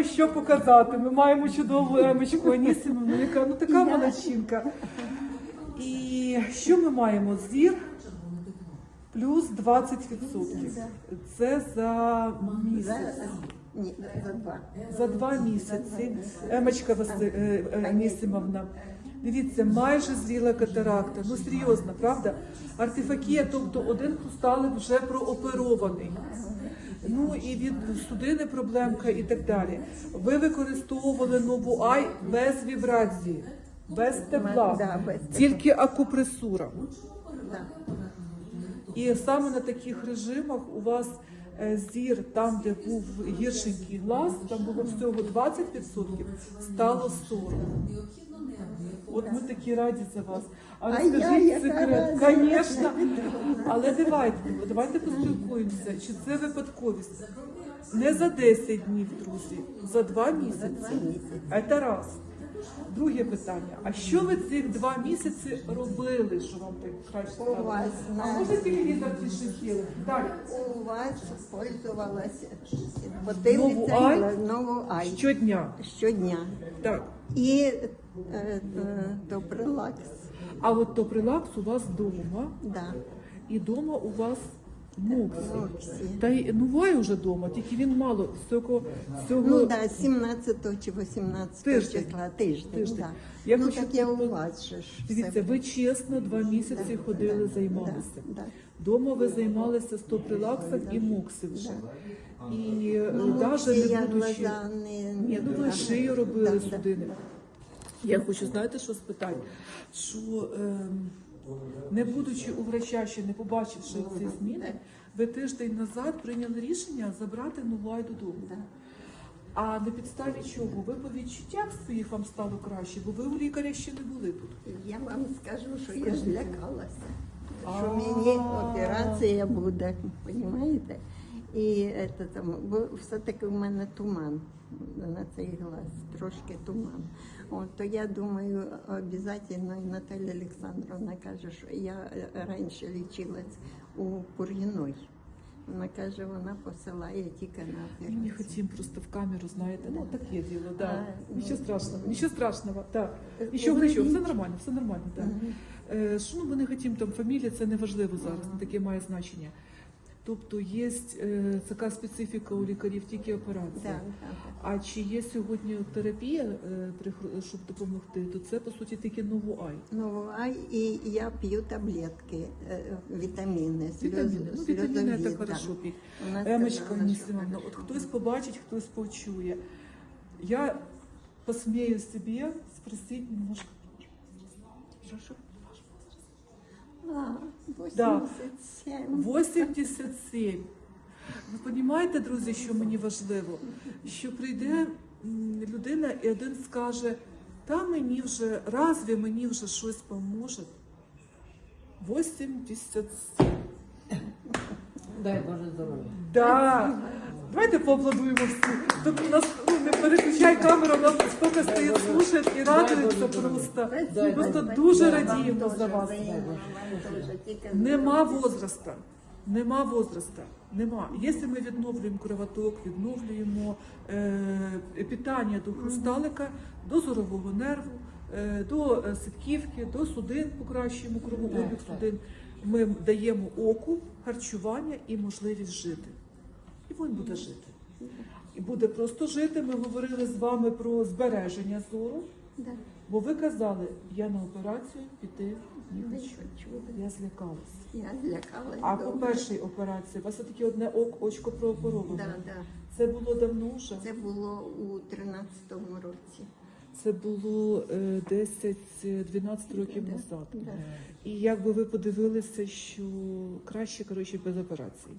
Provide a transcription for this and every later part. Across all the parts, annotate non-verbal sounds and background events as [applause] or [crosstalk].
маємо що показати. Ми маємо чудову Емочку Анісимовну, яка ну така молодчинка. І що ми маємо? Зір плюс 20%. Це за місяць. Ні, за два. За два місяці. Емочка е, е, Анісимовна. Дивіться, майже зріла катаракта. Ну серйозно, правда? Артефакія, тобто один хрусталик вже прооперований. Ну і від судини проблемка і так далі. Ви використовували нову ай без вібрації, без тепла, тільки акупресура. І саме на таких режимах у вас зір, там, де був гіршенький глаз, там було всього 20%, стало 40%. От ми такі раді за вас. А А розкажіть секрет, звісно. Але давайте, давайте поспілкуємося. Чи це випадковість? Не за 10 днів, друзі, за 2 місяці. Це раз. Друге питання. А що ви цих два місяці робили, що вам так краще У стало? вас А на- може телевізор зробити? Далі. У вас пользувалася Нову потилиця Ай? нову ай Щодня. щодня. Так. І е, е, добрелакс. А от то прилапс у вас вдома, Да. і вдома у вас Моксі. Та й нувай уже вдома, тільки він мало цього, цього Ну да, 17 чи 18 Тиждень. числа тиждень. Тиждень. Да. Я ну хочу так я у вас же ж. Дивіться, ви чесно два місяці Да, ходили, да, займалися. да, да. Дома ви займалися стоприлаксом і мокси вже. І е, Ну, навіть не будучи. не... Ні, ну ви шию робили Да, да. судини. Я хочу, знаєте, що спитати? Що ем, не будучи у врача, ще не побачивши ці зміни, ви тиждень назад прийняли рішення забрати Нуглай додому. А на підставі чого? Ви по відчуттях своїх вам стало краще, бо ви у лікаря ще не були тут. Я вам скажу, що я ж лякалася, що мені операція буде, розумієте? І це, там, бо все-таки в мене туман на цей глаз, трошки туман. От, то я думаю, обов'язково і Наталя Олександровна каже, що я е, раніше лічилась у Пур'їной. Вона каже, вона посилає тільки на операцію. не хотім просто в камеру, знаєте, ну таке діло, да. А, Нічого ну, страшного, нічого страшного, так. Нічого, говоріть. нічого, все нормально, все нормально, так. Е, Що ну, ми не хотімо там фамілія, це не важливо зараз, не таке має значення. Тобто є е, така специфіка у лікарів, тільки операція. А чи є сьогодні терапія, е, щоб допомогти, то це по суті тільки новуай. Ну, а і я п'ю таблетки, е, вітаміни, Вітаміни. Ну, вітаміни це хорошо піть. Емочка от хтось побачить, хтось почує. Я посмею себе спросить немножко. Прошу. А, Да. 87. 87. Ви розумієте, друзі, що мені важливо? Що прийде людина і один скаже, та мені вже, разве мені вже щось поможе? 87. Дай Боже здоров'я. Да. Давайте поаплодуємо всі. Тут у нас ну, не переключай камеру, у нас стільки стоїть, слушають і радуються просто. Дай Просто дуже радіємо за вас. Нема возраста. Нема возраста. Нема. Якщо ми відновлюємо кровоток, відновлюємо е, питання до хрусталика, до зорового нерву, е, до е, ситківки, до судин, покращуємо кровообіг судин, ми даємо оку харчування і можливість жити. Він буде жити. І буде просто жити. Ми говорили з вами про збереження зору, Да. бо ви казали, я на операцію піти не хочу. Я злякалась. Я злякалась. А по першій операції у вас таки одне ок, очко проопероване. Да, да. Це було давно вже. Це було у 13-му році. Це було е, 10-12 років назад. да. І якби ви подивилися, що краще коротше без операції.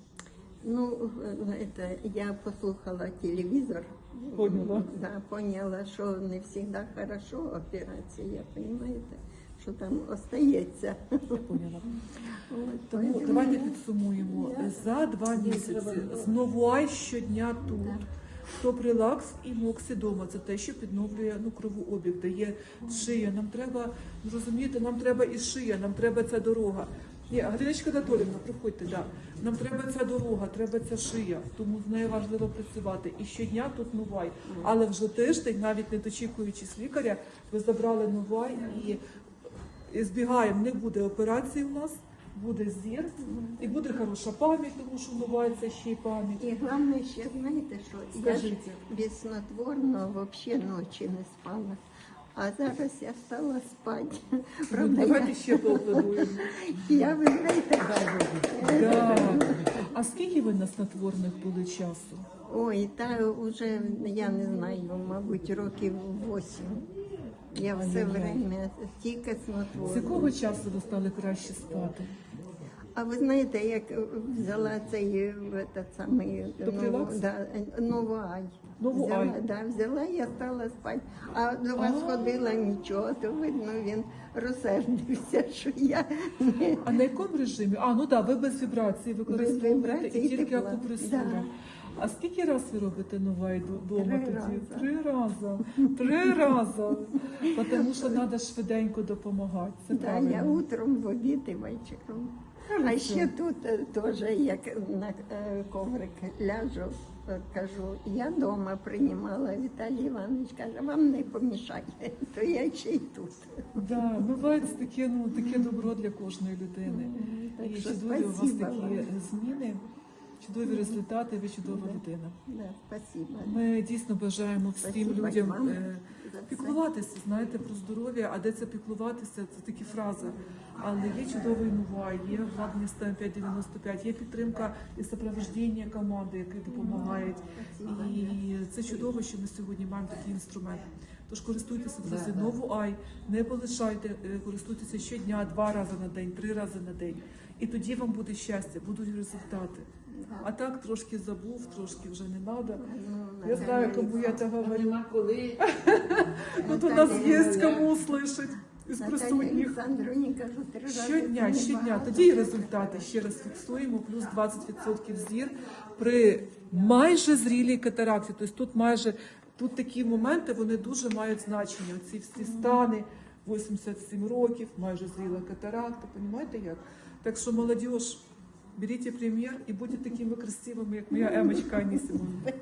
Ну, е, це, я послухала телевізор. Поняла. Да, поняла, що не завжди хорошо операція, розумієте, що там остається. Я поняла. От, Тому поэтому давайте я- підсумуємо. Я- За два місяці знову щодня тут. То прилакс і моксидома це те, що підновлює ну, кровообіг, дає шия. Нам треба ну, розумієте, нам треба і шия, нам треба ця дорога. Ні, Галиночка Анатолівна, приходьте, да. Нам треба ця дорога, треба ця шия, тому з нею важливо працювати. І щодня тут новай. Але вже тиждень, навіть не дочікуючись лікаря, ви забрали новай і, і збігаємо, не буде операції у нас, буде зір, і буде хороша пам'ять, тому що новай ще й пам'ять. І головне ще знаєте, що я ж без снотворного взагалі ночі не спала. А зараз я стала спати. Ну, Правда, давайте я, ще поаплодуємо. я ви знаєте, Да. А скільки ви на снотворних були часу? ой, та вже я не знаю, мабуть, років восім. Я все Ай-яй-яй. время тільки З якого часу ви стали краще спати? А ви знаєте, як взяла цей этот самий нову, да, новоай. Новоай. Взяла, да, взяла, я стала спати. А до вас А. ходила нічого, то видно, він розсердився, що я не А на якому режимі? А, ну так, ви без вібрації використовуєте без вібрації і тільки акупресура. Да. А скільки раз ви робите новай вдома тоді? рази. Три рази. Три рази. Тому що треба швиденько допомагати. Це Да, я утром в обід і вечором. А ще тут е, теж, як на е, коврик ляжу, е, кажу, я вдома приймала Віталій Іванович, каже, вам не помішає, то я ще й тут. Да, буває таке, ну, таке добро для кожної людини. Так І що чудові у вас такі вам. зміни, чудові результати, ви чудова людина. Ми дійсно бажаємо всім людям е, піклуватися, знаєте, про здоров'я, а де це піклуватися, це такі фрази. Але є чудовий новай, є владний стан 595, є підтримка і супроводження команди, які допомагають. І це чудово, що ми сьогодні маємо такий інструмент. Тож користуйтеся друзі, нову ай, не полишайте, е, користуйтеся щодня, два рази на день, три рази на день. І тоді вам буде щастя, будуть результати. А так трошки забув, трошки вже не треба. Ну, Я знаю, кому я це говорю. Нема коли. [laughs] Тут у нас є кому услышать із присутніх. Щодня, щодня. Тоді і результати ще раз фіксуємо, плюс 20% зір при майже зрілій катаракті. Тобто тут майже тут такі моменти вони дуже мають значення. Оці всі стани, 87 років, майже зріла катаракта. Понімаєте як? Так що молодіж, беріть пример і будьте такими красивими, як моя Эмочка Анисимовна.